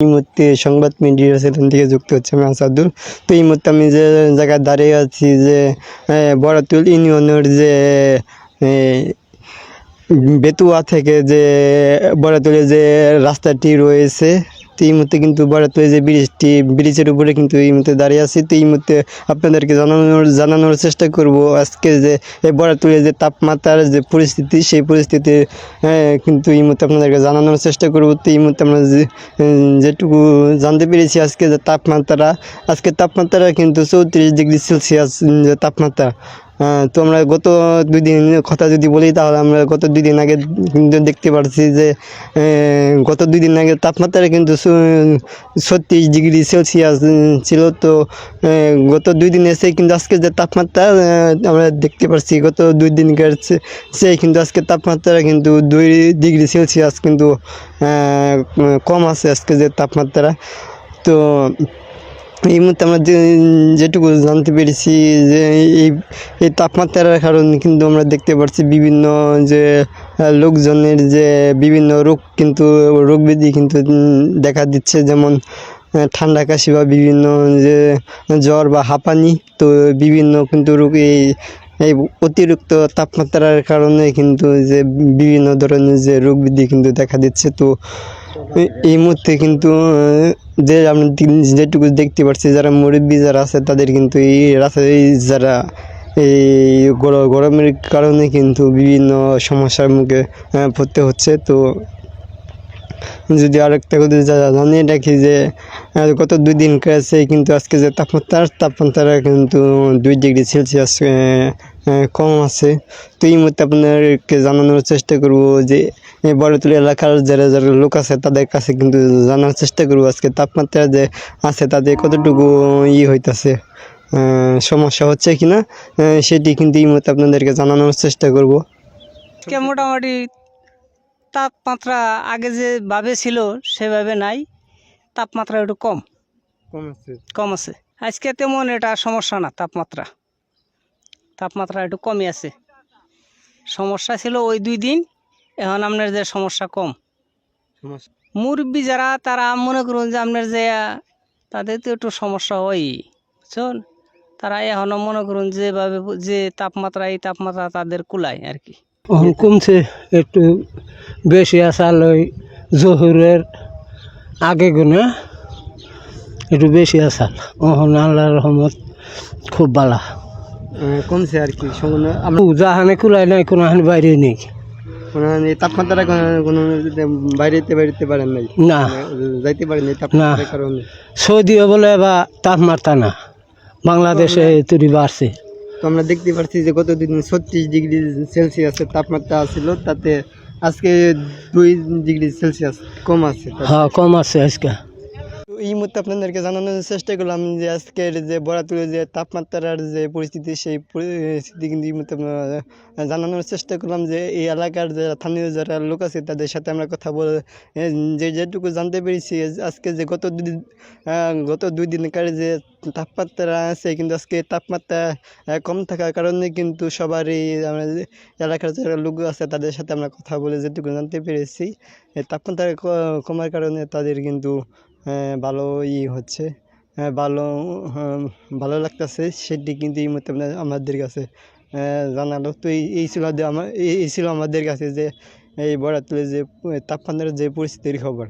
এই মুহূর্তে সংবাদ মিডিয়া সেখান থেকে যুক্ত হচ্ছে আমি আসাদুল। তো এই মুহূর্তে আমি যে জায়গায় দাঁড়িয়ে আছি যে বড়াতুল ইউনিয়নের যে বেতুয়া থেকে যে বড়াতুলের যে রাস্তাটি রয়েছে তো এই মুহূর্তে কিন্তু বড়াতুলে যে ব্রিজটি ব্রিজের উপরে কিন্তু এই মুহূর্তে দাঁড়িয়ে আছি। তো এই মুহূর্তে আপনাদেরকে জানানোর জানানোর চেষ্টা করব আজকে যে এই বড়াতুলে যে তাপমাত্রার যে পরিস্থিতি সেই পরিস্থিতি হ্যাঁ, কিন্তু এই মুহূর্তে আপনাদেরকে জানানোর চেষ্টা করব। তো এই মুহূর্তে আমরা যেটুকু জানতে পেরেছি আজকে যে তাপমাত্রা আজকে তাপমাত্রা কিন্তু চৌত্রিশ ডিগ্রি সেলসিয়াস যে তাপমাত্রা তো আমরা গত দুই দিন কথা যদি বলি, তাহলে আমরা গত দুই দিন আগে দেখতে পাচ্ছি যে গত দুই দিন আগে তাপমাত্রা কিন্তু ছত্রিশ ডিগ্রি সেলসিয়াস ছিল। তো গত দুই দিন এসে কিন্তু আজকে যে তাপমাত্রা আমরা দেখতে পাচ্ছি গত দুই দিন সেই কিন্তু আজকে তাপমাত্রা কিন্তু দুই ডিগ্রি সেলসিয়াস কিন্তু কম আছে আজকে যে তাপমাত্রা। তো এই মুহূর্তে আমরা যেটুকু জানতে পেরেছি যে এই এই তাপমাত্রার কারণে কিন্তু আমরা দেখতে পাচ্ছি বিভিন্ন যে লোকজনের যে বিভিন্ন রোগ কিন্তু, রোগ ব্যাধি কিন্তু দেখা দিচ্ছে। যেমন ঠান্ডা কাশি বা বিভিন্ন যে জ্বর বা হাঁপানি, তো বিভিন্ন কিন্তু রোগ এই এই অতিরিক্ত তাপমাত্রার কারণে কিন্তু যে বিভিন্ন ধরনের যে রোগ ব্যাধি কিন্তু দেখা দিচ্ছে। তো এই মুহূর্তে কিন্তু যে দিন- যেটুকু দেখতে পাচ্ছি যারা মুরব্বী যারা আছে, তাদের কিন্তু এই এই যারা এই গর- গরমের কারণে কিন্তু বিভিন্ন সমস্যার মুখে পড়তে হচ্ছে। তো যদি আরেকটা কথা জানিয়ে রাখি যে গত দুই দিন কাছে কিন্তু আজকে যে তাপমাত্রা তাপমাত্রা কিন্তু দুই ডিগ্রি সেলসিয়াস কম আছে। তো এই মুহূর্তে আপনাদেরকে জানানোর চেষ্টা করব যে বড়তুল এলাকার যারা যারা লোক আছে তাদের কাছে কিন্তু জানার চেষ্টা করব আজকে তাপমাত্রা যে আছে তাদের কতটুকু ই হইতাছে আহ, সমস্যা হচ্ছে কি না সেটি কিন্তু এই মুহূর্তে আপনাদেরকে জানানোর চেষ্টা করব। মোটামুটি তাপমাত্রা আগে যেভাবে ছিল সেভাবে নাই। তাপমাত্রা একটু কম। কম আছে। কম আছে। আজকে তেমন এটা সমস্যা না তাপমাত্রা। তাপমাত্রা একটু কমে আছে। সমস্যা ছিল ওই দুই দিন এখন আপনার যে সমস্যা কম। মুরব্বী যারা তারা মনে করুন যে আপনার যে তাদের তো একটু সমস্যা হয় বুঝছেন? তারা এখনও মনে করুন যেভাবে যে তাপমাত্রা এই তাপমাত্রা তাদের কুলায় আর কি। এখন কমছে একটু বেশি আসাল ওই জহুরের আগে গুনে একটু বেশি আসাল ওহন আল্লাহর রহমত খুব আহ, কমছে আর কি? আমরা যাহানে কুলাই নাই কোনো হানি বাইরে নেই। তাপমাত্রা কোনো- পারেন নাই? না। যাইতে পারেন কারণে। সৌদিও বলে বা তাপমাত্রা না। বাংলাদেশে তুরি বাড়ছে। তো আমরা দেখতে পাচ্ছি যে ছত্রিশ ডিগ্রি সেলসিয়াসের তাপমাত্রা ছিল তাতে আজকে দুই ডিগ্রি সেলসিয়াস কম আছে। হ্যাঁ কম আছে আজকে। এই মুহূর্তে আপনাদেরকে জানানোর চেষ্টা করলাম যে আজকের যে বরাতুলে যে তাপমাত্রার যে পরিস্থিতি, সেই পরিস্থিতি কিন্তু এই মুহূর্তে জানানোর চেষ্টা করলাম যে এই এলাকার যারা স্থানীয় যারা লোক আছে, তাদের সাথে আমরা কথা বলে যে যেটুকু জানতে পেরেছি আজকে যে গত দুই দিন গত দুই দিনকার যে তাপমাত্রা আছে, কিন্তু আজকে তাপমাত্রা কম থাকার কারণে কিন্তু সবারই, আমরা এলাকার যারা লোক আছে, তাদের সাথে আমরা কথা বলে যেটুকু জানতে পেরেছি তাপমাত্রা কমার কারণে তাদের কিন্তু ভালো ই হচ্ছে। আহ, ভালো ভালো লাগতেছে সেটি কিন্তু এই মুহূর্তে আমাদের কাছে। জানালো। তো এই ছিল আমার এই এই ছিল আমাদের কাছে যে এই বরাতলে যে তাপমাত্রার যে পরিস্থিতির খবর।